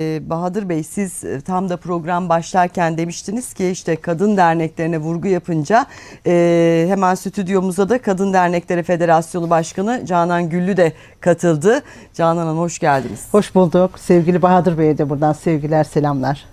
Ee, Bahadır Bey siz e, tam da program başlarken demiştiniz ki işte kadın derneklerine vurgu yapınca e, hemen stüdyomuza da Kadın Dernekleri Federasyonu Başkanı Canan Güllü de katıldı. Canan Hanım hoş geldiniz. Hoş bulduk. Sevgili Bahadır Bey'e de buradan sevgiler, selamlar.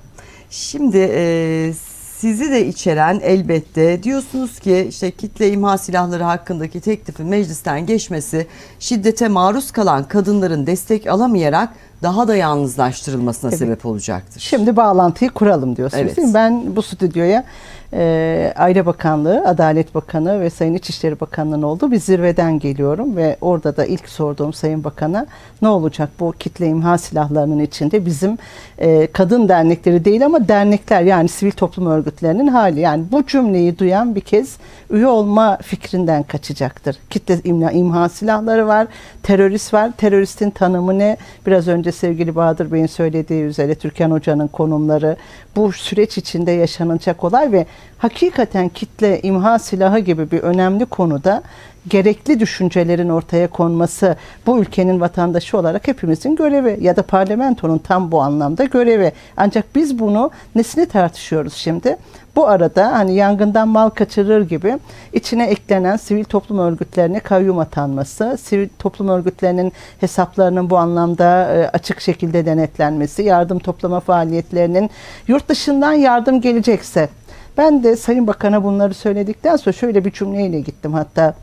Şimdi e, sizi de içeren elbette diyorsunuz ki işte kitle imha silahları hakkındaki teklifin meclisten geçmesi şiddete maruz kalan kadınların destek alamayarak daha da yalnızlaştırılmasına Evet. sebep olacaktır. Şimdi bağlantıyı kuralım diyorsunuz Evet. değil mi? Ben bu stüdyoya e, Aile Bakanlığı, Adalet Bakanı ve Sayın İçişleri Bakanlığı'nın olduğu bir zirveden geliyorum ve orada da ilk sorduğum Sayın Bakan'a ne olacak bu kitle imha silahlarının içinde bizim e, kadın dernekleri değil ama dernekler yani sivil toplum örgütlerinin hali. Yani bu cümleyi duyan bir kez üye olma fikrinden kaçacaktır. Kitle imha, imha silahları var, terörist var. Teröristin tanımı ne? Biraz önce sevgili Bahadır Bey'in söylediği üzere Türkan Hoca'nın konumları bu süreç içinde yaşanacak olay ve hakikaten kitle imha silahı gibi bir önemli konuda gerekli düşüncelerin ortaya konması bu ülkenin vatandaşı olarak hepimizin görevi ya da parlamentonun tam bu anlamda görevi. Ancak biz bunu nesini tartışıyoruz şimdi? Bu arada hani yangından mal kaçırır gibi içine eklenen sivil toplum örgütlerine kayyum atanması, sivil toplum örgütlerinin hesaplarının bu anlamda e, açık şekilde denetlenmesi, yardım toplama faaliyetlerinin yurt dışından yardım gelecekse ben de Sayın Bakan'a bunları söyledikten sonra şöyle bir cümleyle gittim hatta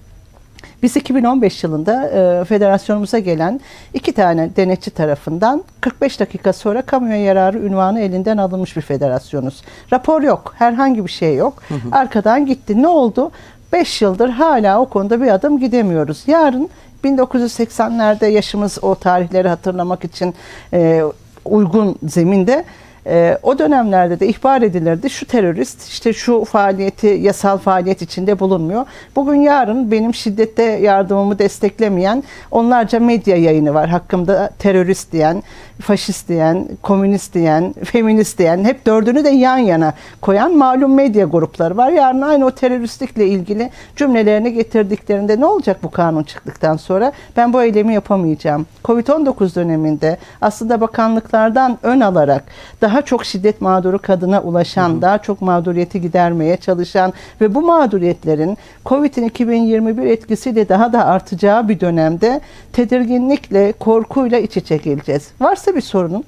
biz 2015 yılında e, federasyonumuza gelen iki tane denetçi tarafından 45 dakika sonra kamuya yararı ünvanı elinden alınmış bir federasyonuz. Rapor yok, herhangi bir şey yok. Arkadan gitti. Ne oldu? 5 yıldır hala o konuda bir adım gidemiyoruz. Yarın 1980'lerde yaşımız o tarihleri hatırlamak için e, uygun zeminde ee, o dönemlerde de ihbar edilirdi. Şu terörist işte şu faaliyeti yasal faaliyet içinde bulunmuyor. Bugün yarın benim şiddette yardımımı desteklemeyen onlarca medya yayını var. Hakkımda terörist diyen, faşist diyen, komünist diyen, feminist diyen hep dördünü de yan yana koyan malum medya grupları var. Yarın aynı o teröristlikle ilgili cümlelerini getirdiklerinde ne olacak bu kanun çıktıktan sonra? Ben bu eylemi yapamayacağım. Covid-19 döneminde aslında bakanlıklardan ön alarak daha çok şiddet mağduru kadına ulaşan, daha çok mağduriyeti gidermeye çalışan ve bu mağduriyetlerin Covid'in 2021 etkisiyle daha da artacağı bir dönemde tedirginlikle, korkuyla iç içe geleceğiz. Varsa bir sorunun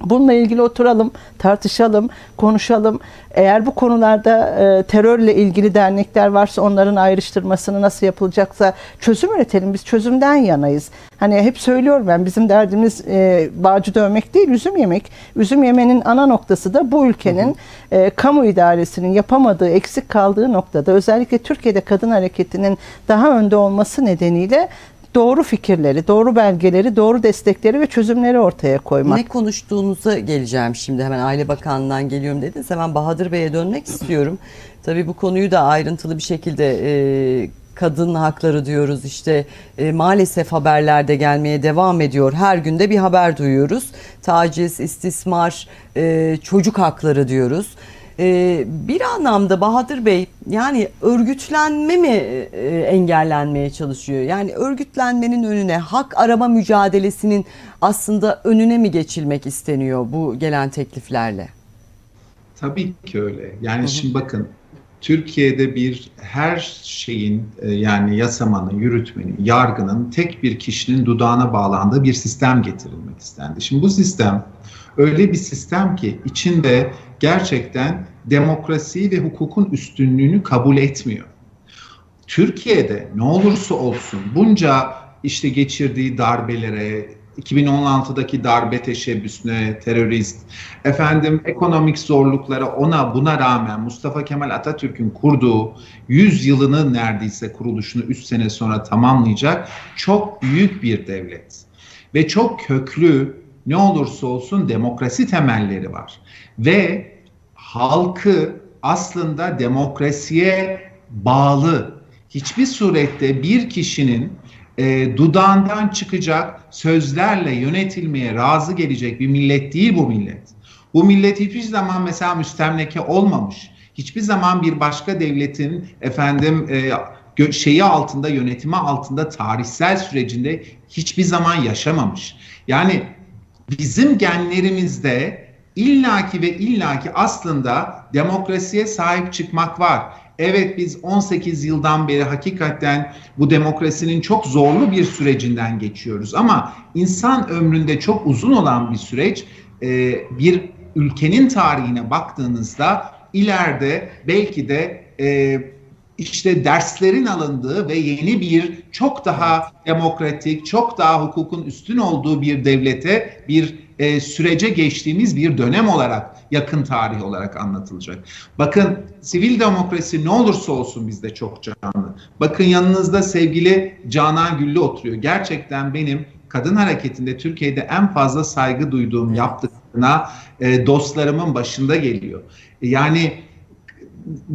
Bununla ilgili oturalım, tartışalım, konuşalım. Eğer bu konularda e, terörle ilgili dernekler varsa onların ayrıştırmasını nasıl yapılacaksa çözüm üretelim. Biz çözümden yanayız. Hani hep söylüyorum ben bizim derdimiz e, bağcı dövmek değil, üzüm yemek. Üzüm yemenin ana noktası da bu ülkenin e, kamu idaresinin yapamadığı, eksik kaldığı noktada özellikle Türkiye'de kadın hareketinin daha önde olması nedeniyle doğru fikirleri, doğru belgeleri, doğru destekleri ve çözümleri ortaya koymak. Ne konuştuğunuza geleceğim şimdi hemen Aile Bakanlığı'ndan geliyorum dediniz. Hemen Bahadır Bey'e dönmek istiyorum. Tabii bu konuyu da ayrıntılı bir şekilde e, kadın hakları diyoruz işte e, maalesef haberlerde gelmeye devam ediyor. Her günde bir haber duyuyoruz. Taciz, istismar, e, çocuk hakları diyoruz. E, bir anlamda Bahadır Bey yani örgütlenme mi e, engellenmeye çalışıyor? Yani örgütlenmenin önüne hak arama mücadelesinin aslında önüne mi geçilmek isteniyor bu gelen tekliflerle? Tabii ki öyle. Yani şimdi bakın Türkiye'de bir her şeyin e, yani yasamanın, yürütmenin, yargının tek bir kişinin dudağına bağlandığı bir sistem getirilmek istendi. Şimdi bu sistem öyle bir sistem ki içinde gerçekten demokrasiyi ve hukukun üstünlüğünü kabul etmiyor. Türkiye'de ne olursa olsun bunca işte geçirdiği darbelere, 2016'daki darbe teşebbüsüne, terörist, efendim ekonomik zorluklara ona buna rağmen Mustafa Kemal Atatürk'ün kurduğu 100 yılını neredeyse kuruluşunu 3 sene sonra tamamlayacak çok büyük bir devlet. Ve çok köklü ne olursa olsun demokrasi temelleri var. Ve halkı aslında demokrasiye bağlı. Hiçbir surette bir kişinin e, dudağından çıkacak sözlerle yönetilmeye razı gelecek bir millet değil bu millet. Bu millet hiçbir zaman mesela müstemleke olmamış. Hiçbir zaman bir başka devletin efendim e, şeyi altında, yönetimi altında tarihsel sürecinde hiçbir zaman yaşamamış. Yani bizim genlerimizde illaki ve illaki aslında demokrasiye sahip çıkmak var. Evet biz 18 yıldan beri hakikaten bu demokrasinin çok zorlu bir sürecinden geçiyoruz ama insan ömründe çok uzun olan bir süreç e, bir ülkenin tarihine baktığınızda ileride belki de e, işte derslerin alındığı ve yeni bir çok daha demokratik, çok daha hukukun üstün olduğu bir devlete, bir e, sürece geçtiğimiz bir dönem olarak, yakın tarih olarak anlatılacak. Bakın sivil demokrasi ne olursa olsun bizde çok canlı. Bakın yanınızda sevgili Canan Güllü oturuyor. Gerçekten benim kadın hareketinde Türkiye'de en fazla saygı duyduğum yaptıklarına e, dostlarımın başında geliyor. Yani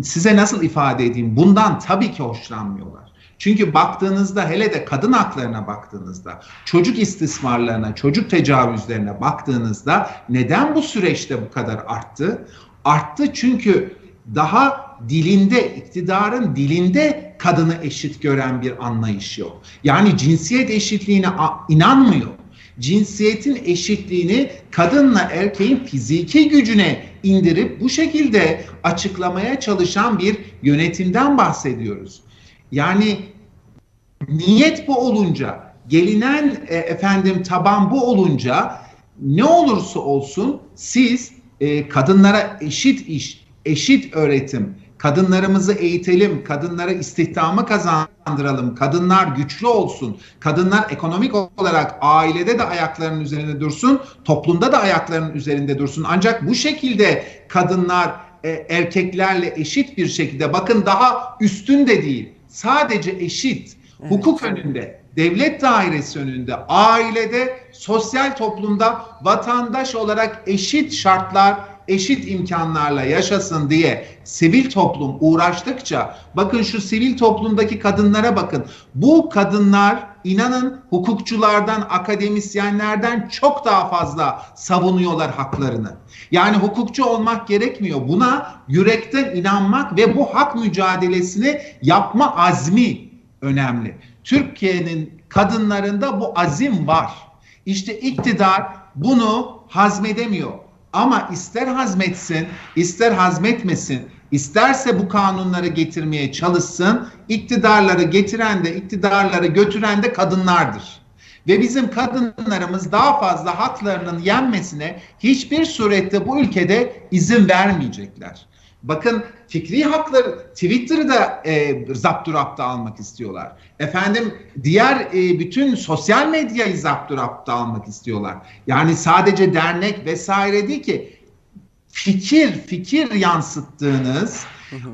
size nasıl ifade edeyim? Bundan tabii ki hoşlanmıyorlar. Çünkü baktığınızda hele de kadın haklarına baktığınızda, çocuk istismarlarına, çocuk tecavüzlerine baktığınızda neden bu süreçte bu kadar arttı? Arttı çünkü daha dilinde, iktidarın dilinde kadını eşit gören bir anlayış yok. Yani cinsiyet eşitliğine inanmıyor cinsiyetin eşitliğini kadınla erkeğin fiziki gücüne indirip bu şekilde açıklamaya çalışan bir yönetimden bahsediyoruz. Yani niyet bu olunca, gelinen e, efendim taban bu olunca ne olursa olsun siz e, kadınlara eşit iş, eşit öğretim, Kadınlarımızı eğitelim, kadınlara istihdamı kazandıralım, kadınlar güçlü olsun, kadınlar ekonomik olarak ailede de ayaklarının üzerinde dursun, toplumda da ayaklarının üzerinde dursun. Ancak bu şekilde kadınlar e, erkeklerle eşit bir şekilde bakın daha üstün de değil, sadece eşit, evet. hukuk önünde, devlet dairesi önünde, ailede, sosyal toplumda vatandaş olarak eşit şartlar eşit imkanlarla yaşasın diye sivil toplum uğraştıkça bakın şu sivil toplumdaki kadınlara bakın. Bu kadınlar inanın hukukçulardan, akademisyenlerden çok daha fazla savunuyorlar haklarını. Yani hukukçu olmak gerekmiyor. Buna yürekten inanmak ve bu hak mücadelesini yapma azmi önemli. Türkiye'nin kadınlarında bu azim var. İşte iktidar bunu hazmedemiyor. Ama ister hazmetsin, ister hazmetmesin, isterse bu kanunları getirmeye çalışsın, iktidarları getiren de, iktidarları götüren de kadınlardır. Ve bizim kadınlarımız daha fazla haklarının yenmesine hiçbir surette bu ülkede izin vermeyecekler. Bakın fikri hakları Twitter'ı da e, zapturapta almak istiyorlar. Efendim diğer e, bütün sosyal medyayı zapturapta almak istiyorlar. Yani sadece dernek vesaire değil ki fikir fikir yansıttığınız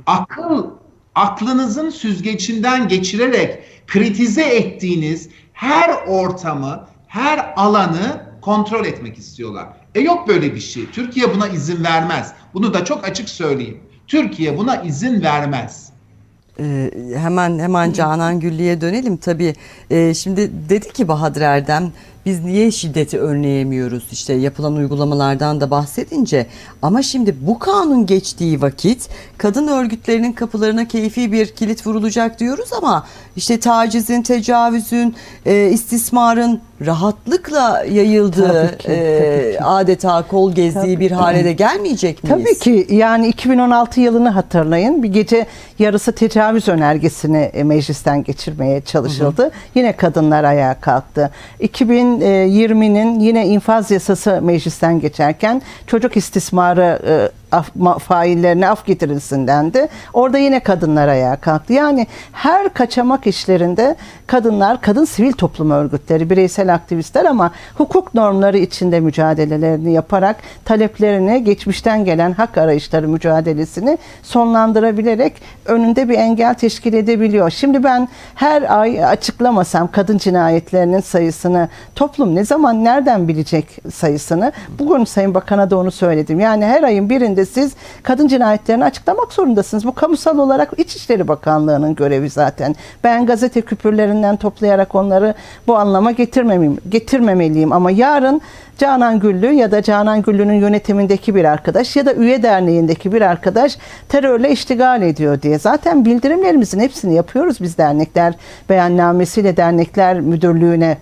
akıl aklınızın süzgecinden geçirerek kritize ettiğiniz her ortamı, her alanı kontrol etmek istiyorlar. E yok böyle bir şey. Türkiye buna izin vermez. Bunu da çok açık söyleyeyim. Türkiye buna izin vermez. Ee, hemen hemen Canan Güllü'ye dönelim. Tabii e, şimdi dedi ki Bahadır Erdem biz niye şiddeti önleyemiyoruz işte yapılan uygulamalardan da bahsedince ama şimdi bu kanun geçtiği vakit kadın örgütlerinin kapılarına keyfi bir kilit vurulacak diyoruz ama işte tacizin, tecavüzün, e, istismarın rahatlıkla yayıldığı Tabii ki, e, tabii ki. adeta kol gezdiği Tabii. bir hale de gelmeyecek miyiz? Tabii ki yani 2016 yılını hatırlayın. Bir gece yarısı tecavüz önergesini e, meclisten geçirmeye çalışıldı. Yine kadınlar ayağa kalktı. 2020'nin yine infaz yasası meclisten geçerken çocuk istismarı e, af, faillerine af getirilsin dendi. Orada yine kadınlar ayağa kalktı. Yani her kaçamak işlerinde kadınlar, kadın sivil toplum örgütleri, bireysel aktivistler ama hukuk normları içinde mücadelelerini yaparak taleplerini, geçmişten gelen hak arayışları mücadelesini sonlandırabilerek önünde bir engel teşkil edebiliyor. Şimdi ben her ay açıklamasam kadın cinayetlerinin sayısını toplum ne zaman nereden bilecek sayısını? Bugün Sayın Bakan'a da onu söyledim. Yani her ayın birinde siz kadın cinayetlerini açıklamak zorundasınız. Bu kamusal olarak İçişleri Bakanlığı'nın görevi zaten. Ben gazete küpürlerinden toplayarak onları bu anlama getirmemeyim, getirmemeliyim ama yarın Canan Güllü ya da Canan Güllü'nün yönetimindeki bir arkadaş ya da üye derneğindeki bir arkadaş terörle iştigal ediyor diye. Zaten bildirimlerimizin hepsini yapıyoruz biz dernekler beyannamesiyle dernekler müdürlüğüne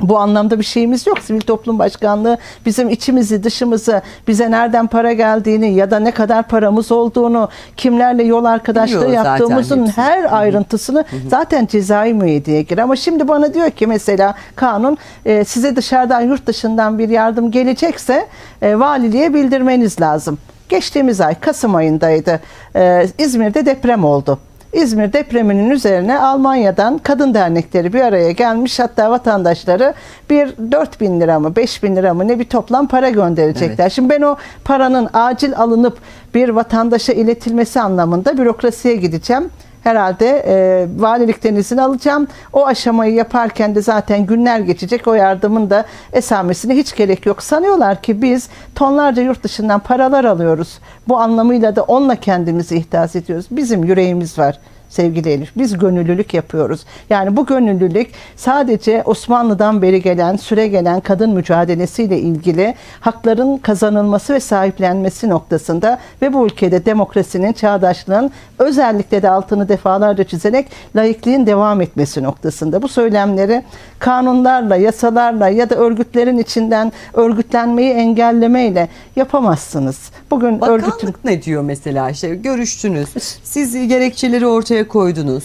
Bu anlamda bir şeyimiz yok. Sivil toplum başkanlığı bizim içimizi, dışımızı, bize nereden para geldiğini ya da ne kadar paramız olduğunu, kimlerle yol arkadaşlığı Biliyor yaptığımızın hepsini. her ayrıntısını zaten cezai müeyyideye girer. Ama şimdi bana diyor ki mesela kanun e, size dışarıdan yurt dışından bir yardım gelecekse e, valiliğe bildirmeniz lazım. Geçtiğimiz ay Kasım ayındaydı. E, İzmir'de deprem oldu. İzmir depreminin üzerine Almanya'dan kadın dernekleri bir araya gelmiş hatta vatandaşları bir 4 bin lira mı 5 bin lira mı ne bir toplam para gönderecekler. Şimdi ben o paranın acil alınıp bir vatandaşa iletilmesi anlamında bürokrasiye gideceğim. Herhalde e, valilikten izin alacağım. O aşamayı yaparken de zaten günler geçecek. O yardımın da esamesine hiç gerek yok. Sanıyorlar ki biz tonlarca yurt dışından paralar alıyoruz. Bu anlamıyla da onunla kendimizi ihdas ediyoruz. Bizim yüreğimiz var sevgili Elif. Biz gönüllülük yapıyoruz. Yani bu gönüllülük sadece Osmanlı'dan beri gelen, süre gelen kadın mücadelesiyle ilgili hakların kazanılması ve sahiplenmesi noktasında ve bu ülkede demokrasinin, çağdaşlığın özellikle de altını defalarca çizerek laikliğin devam etmesi noktasında. Bu söylemleri kanunlarla, yasalarla ya da örgütlerin içinden örgütlenmeyi engellemeyle yapamazsınız. Bugün örgütün Bakanlık ne diyor mesela işte görüştünüz. Siz gerekçeleri ortaya koydunuz.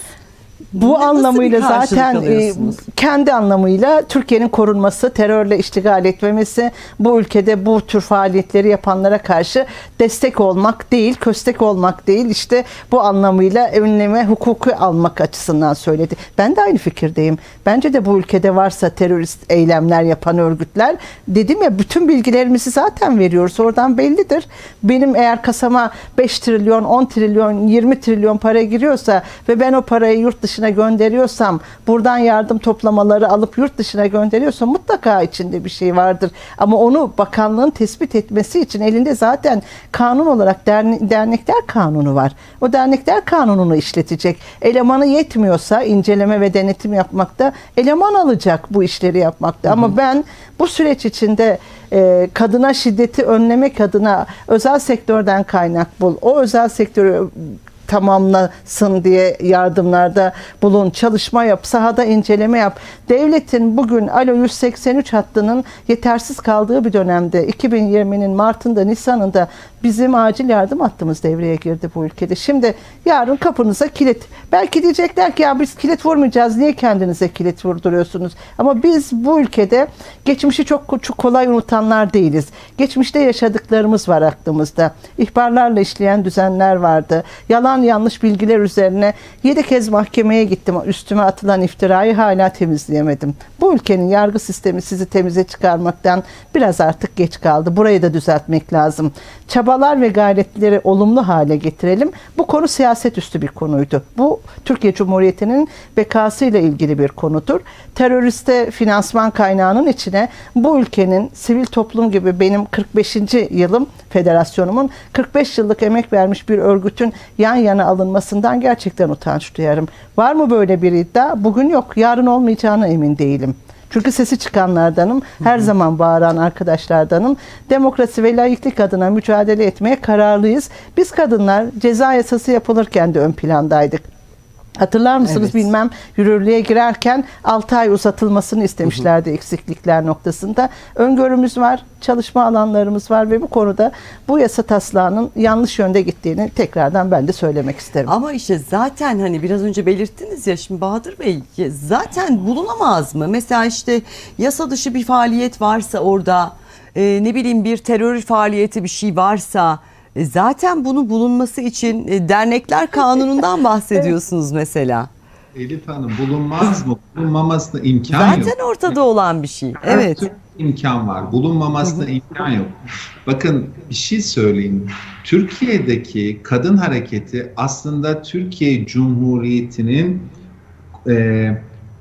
Bu Nasıl anlamıyla bir karşılık zaten e, alıyorsunuz? kendi anlamıyla Türkiye'nin korunması, terörle iştigal etmemesi, bu ülkede bu tür faaliyetleri yapanlara karşı destek olmak değil, köstek olmak değil, işte bu anlamıyla önleme hukuku almak açısından söyledi. Ben de aynı fikirdeyim. Bence de bu ülkede varsa terörist eylemler yapan örgütler, dedim ya bütün bilgilerimizi zaten veriyoruz. Oradan bellidir. Benim eğer kasama 5 trilyon, 10 trilyon, 20 trilyon para giriyorsa ve ben o parayı yurt dışına gönderiyorsam, buradan yardım toplamaları alıp yurt dışına gönderiyorsam mutlaka içinde bir şey vardır. Ama onu bakanlığın tespit etmesi için elinde zaten kanun olarak derne- dernekler kanunu var. O dernekler kanununu işletecek. Elemanı yetmiyorsa inceleme ve denetim yapmakta eleman alacak bu işleri yapmakta. Ama ben bu süreç içinde e, kadına şiddeti önlemek adına özel sektörden kaynak bul. O özel sektörü tamamlasın diye yardımlarda bulun, çalışma yap, sahada inceleme yap. Devletin bugün Alo 183 hattının yetersiz kaldığı bir dönemde 2020'nin Mart'ında, Nisan'ında bizim acil yardım hattımız devreye girdi bu ülkede. Şimdi yarın kapınıza kilit. Belki diyecekler ki ya biz kilit vurmayacağız. Niye kendinize kilit vurduruyorsunuz? Ama biz bu ülkede geçmişi çok, çok kolay unutanlar değiliz. Geçmişte yaşadıklarımız var aklımızda. İhbarlarla işleyen düzenler vardı. Yalan yanlış bilgiler üzerine 7 kez mahkemeye gittim. Üstüme atılan iftirayı hala temizleyemedim. Bu ülkenin yargı sistemi sizi temize çıkarmaktan biraz artık geç kaldı. Burayı da düzeltmek lazım. Çabalar ve gayretleri olumlu hale getirelim. Bu konu siyaset üstü bir konuydu. Bu Türkiye Cumhuriyeti'nin bekasıyla ilgili bir konudur. Teröriste finansman kaynağının içine bu ülkenin sivil toplum gibi benim 45. yılım federasyonumun 45 yıllık emek vermiş bir örgütün yan yana alınmasından gerçekten utanç duyarım. Var mı böyle bir iddia? Bugün yok. Yarın olmayacağına emin değilim. Çünkü sesi çıkanlardanım, her zaman bağıran arkadaşlardanım. Demokrasi ve laiklik adına mücadele etmeye kararlıyız. Biz kadınlar ceza yasası yapılırken de ön plandaydık. Hatırlar mısınız Evet. bilmem yürürlüğe girerken 6 ay uzatılmasını istemişlerdi eksiklikler noktasında. Öngörümüz var, çalışma alanlarımız var ve bu konuda bu yasa taslağının yanlış yönde gittiğini tekrardan ben de söylemek isterim. Ama işte zaten hani biraz önce belirttiniz ya şimdi Bahadır Bey zaten bulunamaz mı? Mesela işte yasa dışı bir faaliyet varsa orada e, ne bileyim bir terör faaliyeti bir şey varsa zaten bunu bulunması için e, dernekler kanunundan bahsediyorsunuz mesela. Elif Hanım bulunmaz mı? Bulunmamasına imkan yok. Zaten ortada olan bir şey. Her Evet. türlü imkan var. Bulunmamasına imkan yok. Bakın bir şey söyleyeyim. Türkiye'deki kadın hareketi aslında Türkiye Cumhuriyeti'nin e,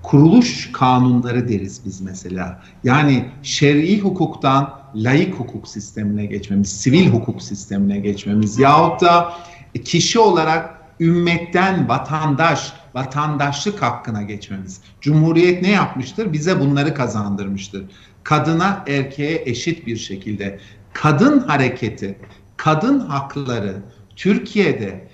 kuruluş kanunları deriz biz mesela. Yani şer'i hukuktan laik hukuk sistemine geçmemiz, sivil hukuk sistemine geçmemiz yahut da kişi olarak ümmetten vatandaş, vatandaşlık hakkına geçmemiz. Cumhuriyet ne yapmıştır? Bize bunları kazandırmıştır. Kadına erkeğe eşit bir şekilde. Kadın hareketi, kadın hakları Türkiye'de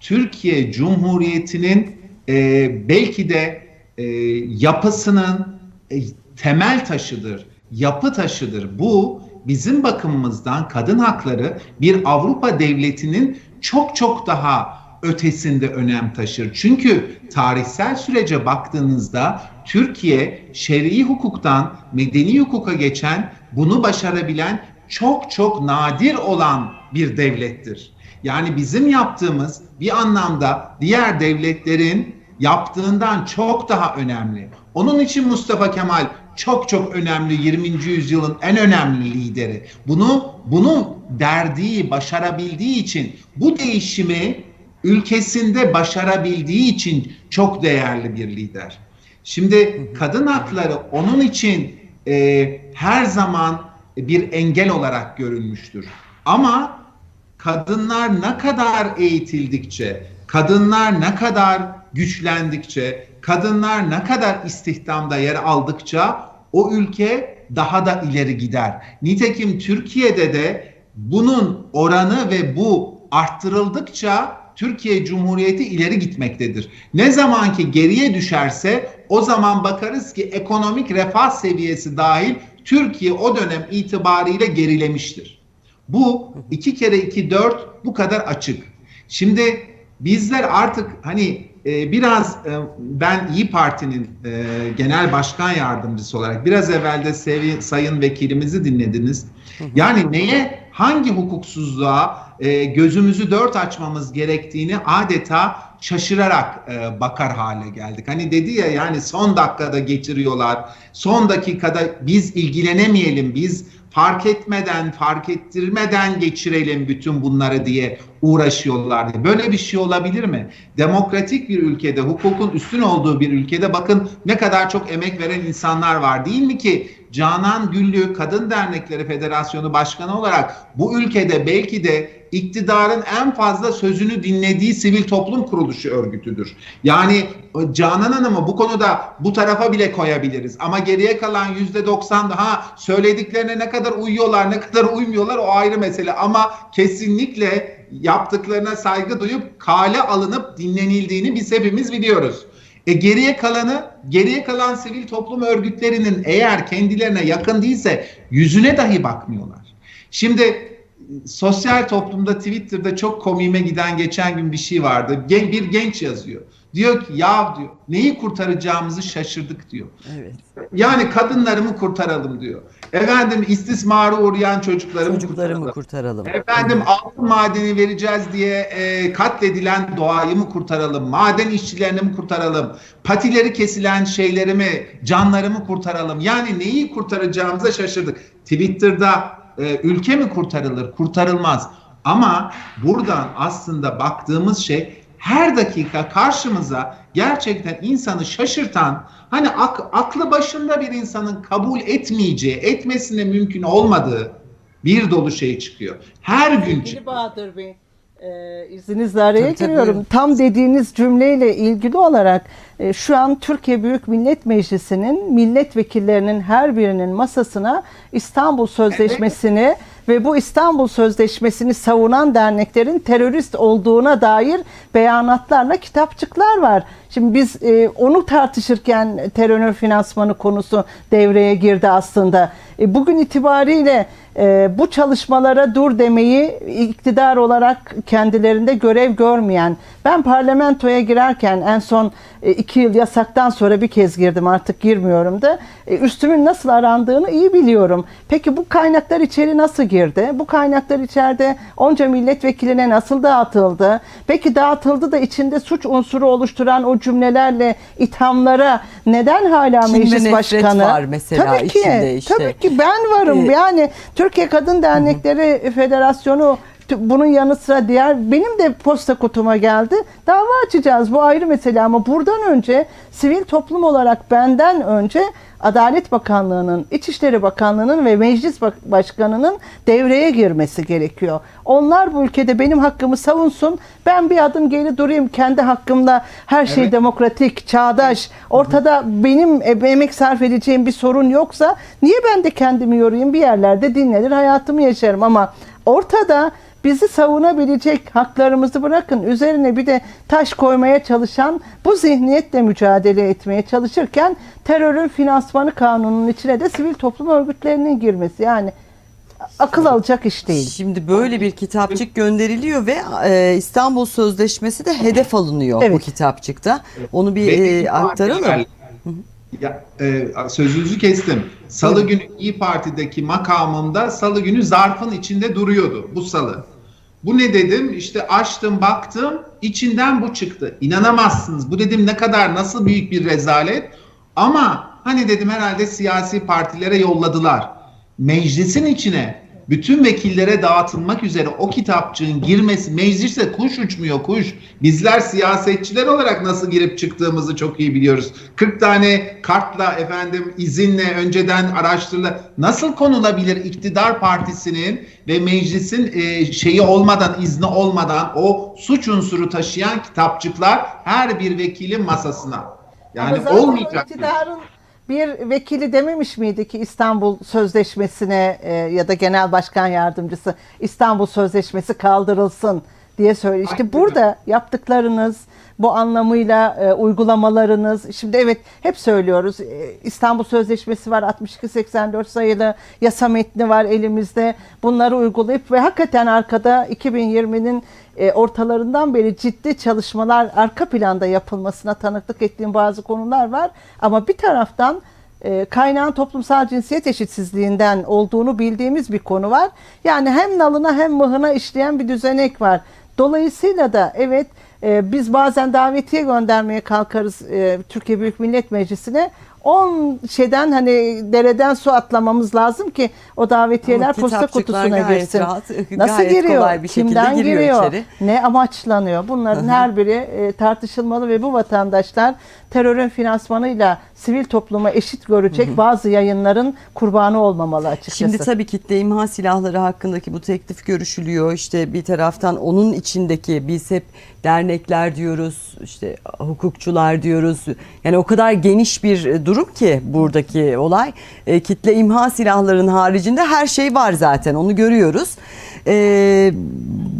Türkiye Cumhuriyeti'nin e, belki de e, yapısının e, temel taşıdır, yapı taşıdır. Bu bizim bakımımızdan kadın hakları bir Avrupa devletinin çok çok daha ötesinde önem taşır. Çünkü tarihsel sürece baktığınızda Türkiye şer'i hukuktan medeni hukuka geçen, bunu başarabilen çok çok nadir olan bir devlettir. Yani bizim yaptığımız bir anlamda diğer devletlerin yaptığından çok daha önemli. Onun için Mustafa Kemal çok çok önemli 20. yüzyılın en önemli lideri. Bunu bunu derdiği, başarabildiği için bu değişimi ülkesinde başarabildiği için çok değerli bir lider. Şimdi kadın hakları onun için e, her zaman bir engel olarak görülmüştür. Ama kadınlar ne kadar eğitildikçe, kadınlar ne kadar güçlendikçe, kadınlar ne kadar istihdamda yer aldıkça o ülke daha da ileri gider. Nitekim Türkiye'de de bunun oranı ve bu arttırıldıkça Türkiye Cumhuriyeti ileri gitmektedir. Ne zaman ki geriye düşerse o zaman bakarız ki ekonomik refah seviyesi dahil Türkiye o dönem itibariyle gerilemiştir. Bu iki kere iki dört bu kadar açık. Şimdi bizler artık hani e, biraz e, ben İyi Parti'nin e, genel başkan yardımcısı olarak biraz evvel de sevi, sayın vekilimizi dinlediniz. Yani neye hangi hukuksuzluğa e, gözümüzü dört açmamız gerektiğini adeta şaşırarak e, bakar hale geldik. Hani dedi ya yani son dakikada geçiriyorlar. Son dakikada biz ilgilenemeyelim, biz fark etmeden, fark ettirmeden geçirelim bütün bunları diye uğraşıyorlar. Böyle bir şey olabilir mi? Demokratik bir ülkede, hukukun üstün olduğu bir ülkede bakın ne kadar çok emek veren insanlar var değil mi ki? Canan Güllü Kadın Dernekleri Federasyonu Başkanı olarak bu ülkede belki de iktidarın en fazla sözünü dinlediği sivil toplum kuruluşu örgütüdür. Yani Canan Hanım'ı bu konuda bu tarafa bile koyabiliriz. Ama geriye kalan yüzde doksan daha söylediklerine ne kadar uyuyorlar, ne kadar uymuyorlar o ayrı mesele. Ama kesinlikle yaptıklarına saygı duyup kale alınıp dinlenildiğini biz hepimiz biliyoruz. E geriye kalanı, geriye kalan sivil toplum örgütlerinin eğer kendilerine yakın değilse yüzüne dahi bakmıyorlar. Şimdi sosyal toplumda Twitter'da çok komiğime giden geçen gün bir şey vardı. Gen, bir genç yazıyor. Diyor ki ya diyor neyi kurtaracağımızı şaşırdık diyor. Evet. Yani kadınları mı kurtaralım diyor. Efendim istismara uğrayan çocukları mı Çocukları mı kurtaralım? kurtaralım? Efendim altın madeni vereceğiz diye e, katledilen doğayı mı kurtaralım? Maden işçilerini mi kurtaralım? Patileri kesilen şeyleri mi, canları mı kurtaralım? Yani neyi kurtaracağımıza şaşırdık. Twitter'da e, ülke mi kurtarılır? Kurtarılmaz. Ama buradan aslında baktığımız şey her dakika karşımıza gerçekten insanı şaşırtan hani ak, aklı başında bir insanın kabul etmeyeceği, etmesine mümkün olmadığı bir dolu şey çıkıyor. Her gün Sevgili çıkıyor. Bahadır Bey, e, izninizle araya Tabii, tabii, giriyorum. buyurun. Tam dediğiniz cümleyle ilgili olarak e, şu an Türkiye Büyük Millet Meclisi'nin milletvekillerinin her birinin masasına İstanbul Sözleşmesi'ni ve bu İstanbul Sözleşmesi'ni savunan derneklerin terörist olduğuna dair beyanatlarla kitapçıklar var. Şimdi biz e, onu tartışırken terör finansmanı konusu devreye girdi aslında. E, bugün itibariyle e, bu çalışmalara dur demeyi iktidar olarak kendilerinde görev görmeyen, ben parlamentoya girerken en son e, iki yıl yasaktan sonra bir kez girdim artık girmiyorum da e, üstümün nasıl arandığını iyi biliyorum. Peki bu kaynaklar içeri nasıl girdi? Bu kaynaklar içeride onca milletvekiline nasıl dağıtıldı? Peki dağıtıldı da içinde suç unsuru oluşturan o cümlelerle ithamlara neden hala ve meclis başkanı? var mesela tabii ki, içinde işte. Tabii ki ben varım. Ee, yani Türkiye Kadın Dernekleri Federasyonu t- bunun yanı sıra diğer benim de posta kutuma geldi. Dava açacağız bu ayrı mesele ama buradan önce sivil toplum olarak benden önce Adalet Bakanlığı'nın, İçişleri Bakanlığı'nın ve Meclis Başkanı'nın devreye girmesi gerekiyor. Onlar bu ülkede benim hakkımı savunsun. Ben bir adım geri durayım. Kendi hakkımda her şey Evet. demokratik, çağdaş. Ortada benim e- emek sarf edeceğim bir sorun yoksa niye ben de kendimi yorayım? Bir yerlerde dinlenir, hayatımı yaşarım ama ortada bizi savunabilecek haklarımızı bırakın. Üzerine bir de taş koymaya çalışan bu zihniyetle mücadele etmeye çalışırken terörün finansmanı kanununun içine de sivil toplum örgütlerinin girmesi. Yani akıl alacak iş değil. Şimdi böyle bir kitapçık gönderiliyor ve e, İstanbul Sözleşmesi de hedef alınıyor bu Evet. kitapçıkta. Onu bir e, aktaralım. Ya, e, sözünüzü kestim. Salı günü İyi Parti'deki makamımda salı günü zarfın içinde duruyordu bu salı. Bu ne dedim? İşte açtım baktım içinden bu çıktı. İnanamazsınız. Bu dedim ne kadar nasıl büyük bir rezalet. Ama hani dedim herhalde siyasi partilere yolladılar. Meclisin içine bütün vekillere dağıtılmak üzere o kitapçığın girmesi meclise kuş uçmuyor kuş. Bizler siyasetçiler olarak nasıl girip çıktığımızı çok iyi biliyoruz. 40 tane kartla efendim izinle önceden araştırıla nasıl konulabilir iktidar partisinin ve meclisin e, şeyi olmadan izni olmadan o suç unsuru taşıyan kitapçıklar her bir vekilin masasına. Yani Ama olmayacak. iktidarın bir vekili dememiş miydi ki İstanbul Sözleşmesi'ne e, ya da Genel Başkan Yardımcısı İstanbul Sözleşmesi kaldırılsın diye söyledi. İşte Aynen. burada yaptıklarınız bu anlamıyla e, uygulamalarınız şimdi evet hep söylüyoruz e, İstanbul Sözleşmesi var 62-84 sayılı yasa metni var elimizde bunları uygulayıp ve hakikaten arkada 2020'nin e, ortalarından beri ciddi çalışmalar arka planda yapılmasına tanıklık ettiğim bazı konular var. Ama bir taraftan e, kaynağın toplumsal cinsiyet eşitsizliğinden olduğunu bildiğimiz bir konu var. Yani hem nalına hem mıhına işleyen bir düzenek var. Dolayısıyla da evet e, biz bazen davetiye göndermeye kalkarız Türkiye Büyük Millet Meclisi'ne. 10 şeyden hani dereden su atlamamız lazım ki o davetiyeler Ama posta kutusuna girsin. rahat, Nasıl gayet giriyor? kolay bir Kimden giriyor giriyor? içeri. Ne amaçlanıyor? Bunların her biri e, tartışılmalı ve bu vatandaşlar terörün finansmanıyla sivil topluma eşit görecek bazı yayınların kurbanı olmamalı açıkçası. Şimdi tabii kitle imha silahları hakkındaki bu teklif görüşülüyor. İşte bir taraftan onun içindeki biz hep dernekler diyoruz, işte hukukçular diyoruz. Yani o kadar geniş bir durum ki buradaki olay. E, kitle imha silahlarının haricinde her şey var zaten onu görüyoruz. E,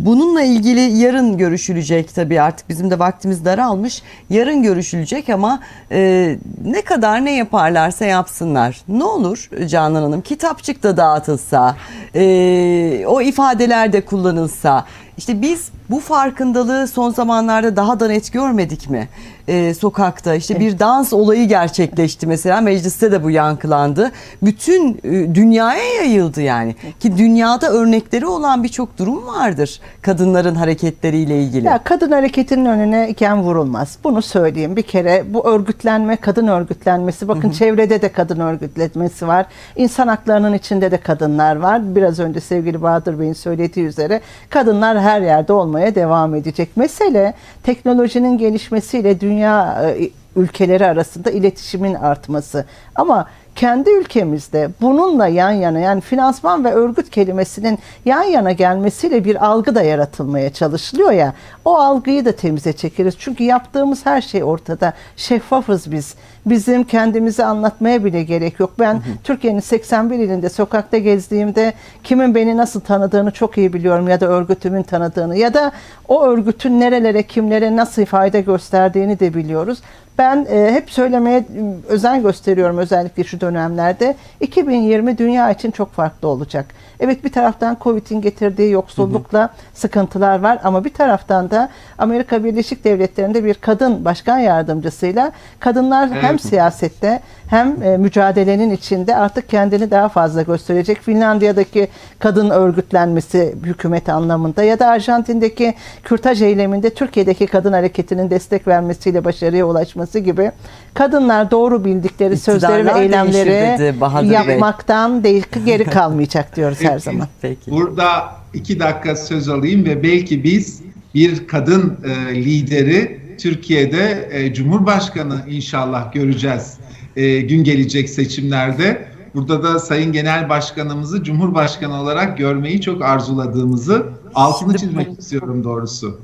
bununla ilgili yarın görüşülecek tabii artık bizim de vaktimiz daralmış. Yarın görüşülecek ama e, ne kadar ne yaparlarsa yapsınlar. Ne olur Canan Hanım kitapçık da dağıtılsa, e, o ifadeler de kullanılsa. İşte biz bu farkındalığı son zamanlarda daha da net görmedik mi? E, sokakta işte bir dans olayı gerçekleşti mesela mecliste de bu yankılandı. Bütün e, dünyaya yayıldı yani. Ki dünyada örnekleri olan birçok durum vardır kadınların hareketleriyle ilgili. Ya kadın hareketinin önüne iken vurulmaz. Bunu söyleyeyim. Bir kere bu örgütlenme, kadın örgütlenmesi. Bakın çevrede de kadın örgütlenmesi var. İnsan haklarının içinde de kadınlar var. Biraz önce sevgili Bahadır Bey'in söylediği üzere kadınlar her yerde olmaya devam edecek. Mesele teknolojinin gelişmesiyle dünya e, ülkeleri arasında iletişimin artması. Ama kendi ülkemizde bununla yan yana yani finansman ve örgüt kelimesinin yan yana gelmesiyle bir algı da yaratılmaya çalışılıyor ya. O algıyı da temize çekeriz. Çünkü yaptığımız her şey ortada. Şeffafız biz. Bizim kendimizi anlatmaya bile gerek yok. Ben Türkiye'nin 81 ilinde sokakta gezdiğimde kimin beni nasıl tanıdığını çok iyi biliyorum ya da örgütümün tanıdığını ya da o örgütün nerelere kimlere nasıl fayda gösterdiğini de biliyoruz. Ben e, hep söylemeye e, özen gösteriyorum özellikle şu dönemlerde. 2020 dünya için çok farklı olacak. Evet bir taraftan Covid'in getirdiği yoksullukla sıkıntılar var ama bir taraftan da Amerika Birleşik Devletleri'nde bir kadın başkan yardımcısıyla kadınlar hem Evet. siyasette hem e, mücadelenin içinde artık kendini daha fazla gösterecek. Finlandiya'daki kadın örgütlenmesi hükümet anlamında ya da Arjantin'deki kürtaj eyleminde Türkiye'deki kadın hareketinin destek vermesiyle başarıya ulaşması gibi kadınlar doğru bildikleri sözleri ve İktidarlar eylemleri yapmaktan değil geri kalmayacak diyoruz her zaman. Peki. Burada iki dakika söz alayım ve belki biz bir kadın e, lideri Türkiye'de e, Cumhurbaşkanı inşallah göreceğiz e, gün gelecek seçimlerde. Burada da Sayın Genel Başkanımızı Cumhurbaşkanı olarak görmeyi çok arzuladığımızı altını çizmek istiyorum doğrusu.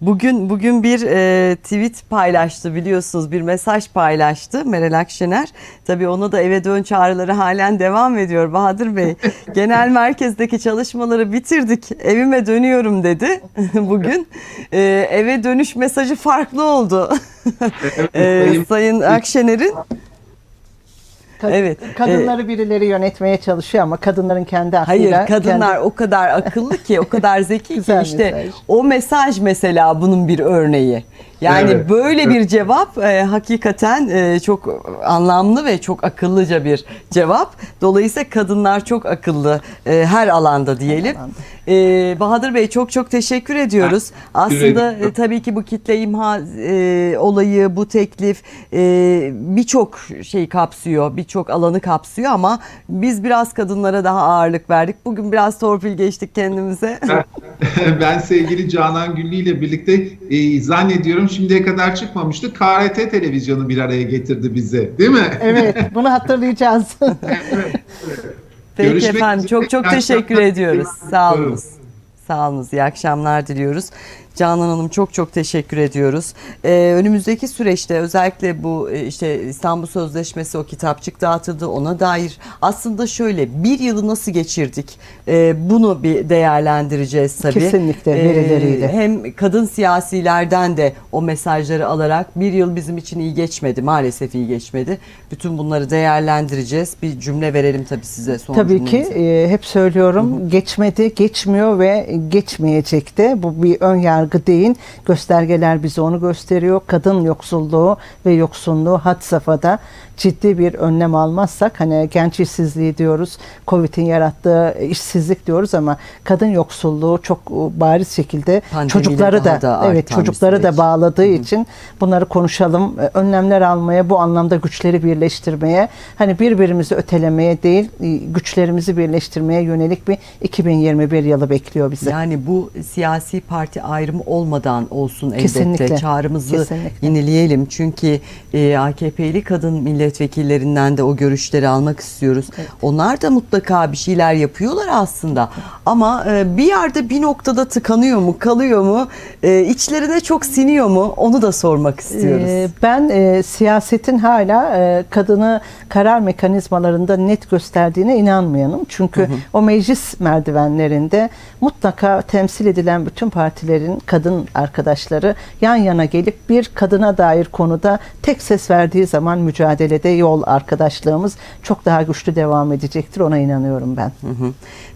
Bugün bugün bir e, tweet paylaştı biliyorsunuz bir mesaj paylaştı Meral Akşener. Tabii ona da eve dön çağrıları halen devam ediyor Bahadır Bey. Genel merkezdeki çalışmaları bitirdik evime dönüyorum dedi bugün. E, eve dönüş mesajı farklı oldu. E, Sayın Akşener'in Kad- Evet. Kadınları birileri yönetmeye çalışıyor ama kadınların kendi aklıyla Hayır kadınlar kendi- o kadar akıllı ki o kadar zeki ki işte mesaj. o mesaj mesela bunun bir örneği. Yani Evet. böyle bir cevap e, hakikaten e, çok anlamlı ve çok akıllıca bir cevap. Dolayısıyla kadınlar çok akıllı e, her alanda diyelim. alanda. E, Bahadır Bey çok çok teşekkür ediyoruz. Aslında ediyorum. e, tabii ki bu kitle imha e, olayı, bu teklif e, birçok şey kapsıyor, birçok alanı kapsıyor ama biz biraz kadınlara daha ağırlık verdik. Bugün biraz torpil geçtik kendimize. ben sevgili Canan Güllü ile birlikte e, zannediyorum şimdiye kadar çıkmamıştı. KRT televizyonu bir araya getirdi bize. Değil mi? Evet, bunu hatırlayacağız. Peki Görüşmek efendim üzere. çok çok teşekkür ediyoruz. Sağ olunuz. Sağ olunuz. İyi akşamlar diliyoruz. Canan Hanım çok çok teşekkür ediyoruz. Ee, önümüzdeki süreçte özellikle bu e, işte İstanbul Sözleşmesi o kitapçık dağıtıldı ona dair aslında şöyle bir yılı nasıl geçirdik Ee, bunu bir değerlendireceğiz tabii. Kesinlikle, Ee, verileriyle. hem kadın siyasilerden de o mesajları alarak bir yıl bizim için iyi geçmedi maalesef iyi geçmedi. Bütün bunları değerlendireceğiz. Bir cümle verelim tabii size son Tabii ki e, hep söylüyorum geçmedi, geçmiyor ve geçmeyecek de. Bu bir ön yargı değil. Göstergeler bize onu gösteriyor. Kadın yoksulluğu ve yoksunluğu had safhada ciddi bir önlem almazsak hani genç işsizliği diyoruz, Covid'in yarattığı işsizlik diyoruz ama kadın yoksulluğu çok e, bariz şekilde Pandemiyle çocukları da, da evet çocukları da bağladığı için bunları konuşalım. E, Önlemler almaya, bu anlamda güçleri birleştirmeye, hani birbirimizi ötelemeye değil, e, güçlerimizi birleştirmeye yönelik bir 2021 yılı bekliyor bizi. Yani bu siyasi parti ayrımı olmadan olsun elbette. Kesinlikle. Çağrımızı Kesinlikle. yenileyelim. Çünkü e, AKP'li kadın milletvekillerinden de o görüşleri almak istiyoruz. Onlar da mutlaka bir şeyler yapıyorlar aslında. Ama e, bir yerde bir noktada tıkanıyor mu, kalıyor mu? E, içlerine çok siniyor mu? Onu da sormak istiyoruz. Ee, Ben e, siyasetin hala e, kadını karar mekanizmalarında net gösterdiğine inanmayanım. Çünkü o meclis merdivenlerinde mutlaka temsil edilen bütün partilerin kadın arkadaşları yan yana gelip bir kadına dair konuda tek ses verdiği zaman mücadelede yol arkadaşlığımız çok daha güçlü devam edecektir. Ona inanıyorum ben. Hı hı.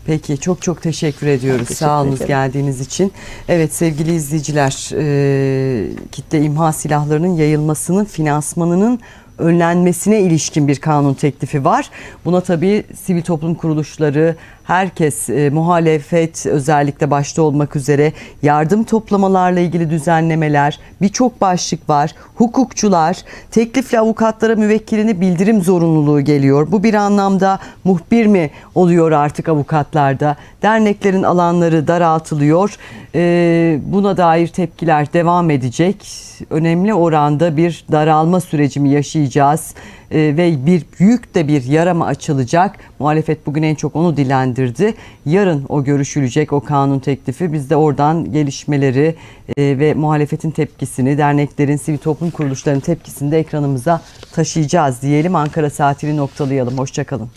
Peki çok çok teşekkür ediyoruz. teşekkür Sağ olunuz ederim. geldiğiniz için. Evet sevgili izleyiciler, e, kitle imha silahlarının yayılmasının finansmanının önlenmesine ilişkin bir kanun teklifi var. Buna tabii sivil toplum kuruluşları, herkes e, muhalefet özellikle başta olmak üzere yardım toplamalarla ilgili düzenlemeler, birçok başlık var. Hukukçular, teklifle avukatlara müvekkilini bildirim zorunluluğu geliyor. Bu bir anlamda muhbir mi oluyor artık avukatlarda? Derneklerin alanları daraltılıyor. Ee, buna dair tepkiler devam edecek. Önemli oranda bir daralma süreci mi yaşayacağız? Ee, ve bir büyük de bir yara mı açılacak? Muhalefet bugün en çok onu dilendirdi. Yarın o görüşülecek o kanun teklifi. Biz de oradan gelişmeleri e, ve muhalefetin tepkisini, derneklerin, sivil toplum kuruluşlarının tepkisini de ekranımıza taşıyacağız diyelim. Ankara saatini noktalayalım. Hoşçakalın.